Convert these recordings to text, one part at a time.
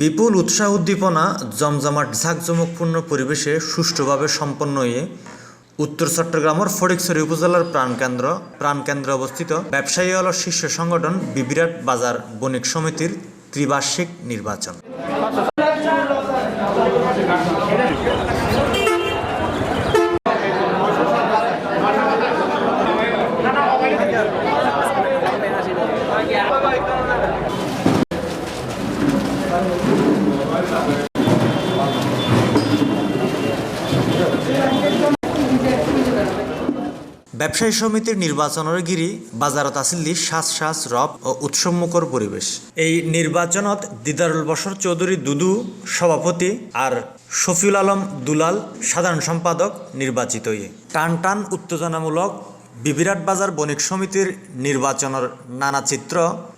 বিপুল উৎসাহ উদ্দীপনা, জমজমাট, ঝাঁকজমকপূর্ণ পরিবেশে সুষ্ঠুভাবে সম্পন্ন হয়ে উত্তর চট্টগ্রামের ফটিকছড়ি উপজেলার প্রাণকেন্দ্র প্রাণকেন্দ্রে অবস্থিত ব্যবসায়ী হল শীর্ষ সংগঠন বিবিরাট বাজার বণিক সমিতির ত্রিবার্ষিক নির্বাচন। ব্যবসায়ী সমিতির নির্বাচনের গিরি বাজারত আসিল্লি শ্বাস শ্বাস রব ও উৎসবমুখর পরিবেশ। এই নির্বাচনত দিদারুল বসর চৌধুরী দুদু, সভাপতি আর শফিউল আলম দুলাল সাধারণ সম্পাদক নির্বাচিত টান টান উত্তেজনামূলক বিবিরাট বাজার বণিক সমিতির নির্বাচনের নানা চিত্র।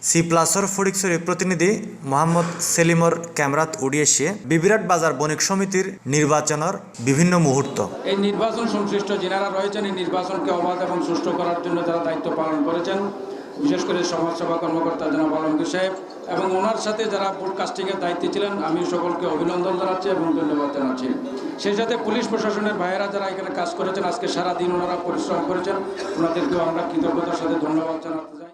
সি প্লাসর ফটিকছড়ি প্রতিনিধি মোহাম্মদ সেলিমর ক্যামেরাত উড়িয়েছে বিবিরাট বাজার বণিক সমিতির নির্বাচনের বিভিন্ন মুহূর্ত। এই নির্বাচন সংশ্লিষ্ট যারা রয়েছেন। এই নির্বাচনকে অবাধ এবং সুষ্ঠু করার জন্য তারা দায়িত্ব পালন করেছেন। বিশেষ করে সমাজসেবা কর্মকর্তা জনাব আলমগীর সাহেব এবং ওনার সাথে যারা ব্রডকাস্টিংয়ের দায়িত্বে ছিলেন, আমি সকলকে অভিনন্দন জানাচ্ছি এবং ধন্যবাদ জানাচ্ছি। সেই সাথে পুলিশ প্রশাসনের ভাইয়েরা যারা এখানে কাজ করেছেন, আজকে সারাদিন ওনারা পরিশ্রম করেছেন, ওনাদেরকেও আমরা কৃতজ্ঞতার সাথে ধন্যবাদ জানাতে চাই।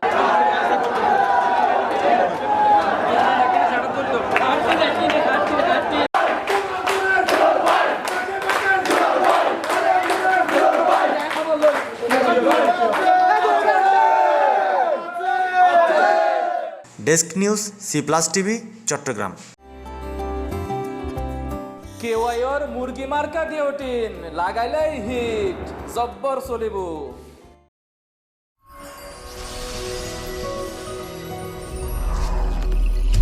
Desk news C plus TV Chattogram কেওয়াইর মুরগি মার্কা দিয়ে লাগাইলেই হিট জব্বর চলিব।